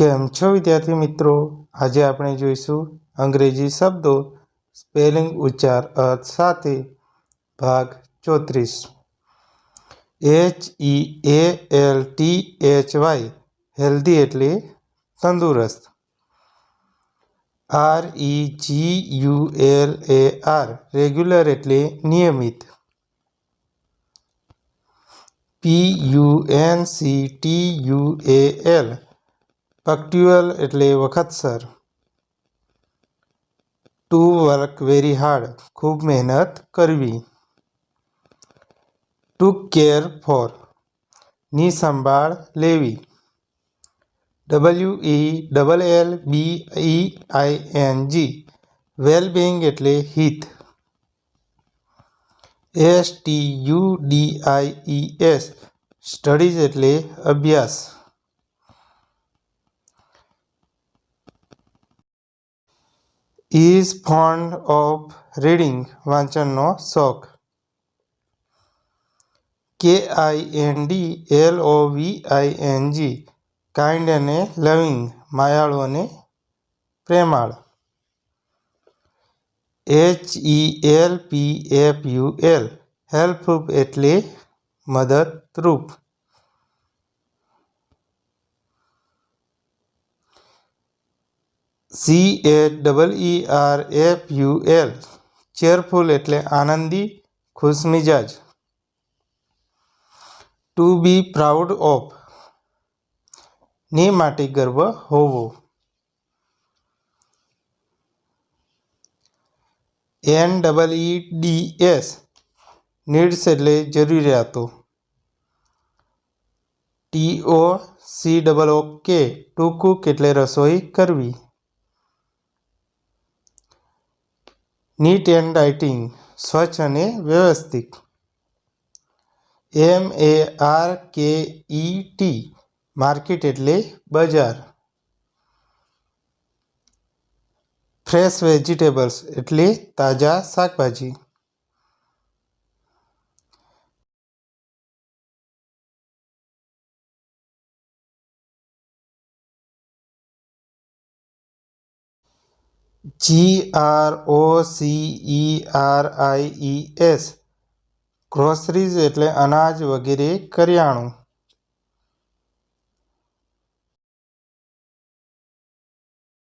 કેમ છો વિદ્યાર્થી મિત્રો? આજે આપણે જોઈશું અંગ્રેજી શબ્દો સ્પેલિંગ ઉચ્ચાર અર્થ સાથે. ભાગ ચોત્રીસ. H E A L T H Y healthy એટલે તંદુરસ્ત. R E G U L A R regular એટલે નિયમિત. P U N C T U A L punctual એટલે વખતસર ટુ વર્ક વેરી હાર્ડ, ખૂબ મહેનત કરવી. ટુ કેર ફોર, ની સંભાળ લેવી. W E double L B E I N G, wellbeing એટલે હિત. S T U D I E S, studies એટલે અભ્યાસ. ઇઝ ફોન્ડ ઓફ રીડિંગ વાંચનનો શોખ? K I N D L O V I N G kind અને loving માયાળુ અને પ્રેમાળ. H E L P F U L હેલ્પરૂપ એટલે મદદરૂપ. C H double E R F U L cheerful એટલે આનંદી, ખુશમિજાજ. ટુ બી પ્રાઉડ ઓફની માટે ગર્વ હોવો. N double E D S needs એટલે જરૂરિયાતો. T O C double O K to cook એટલે રસોઈ કરવી. નીટ એન્ડ રાઇટિંગ સ્વચ્છ અને વ્યવસ્થિત. એમ એ આર કે ઈ ટી માર્કેટ એટલે બજાર. ફ્રેશ વેજીટેબલ્સ એટલે તાજા શાકભાજી. G R O C E R I E S groceries એટલે અનાજ વગેરે કરિયાણું.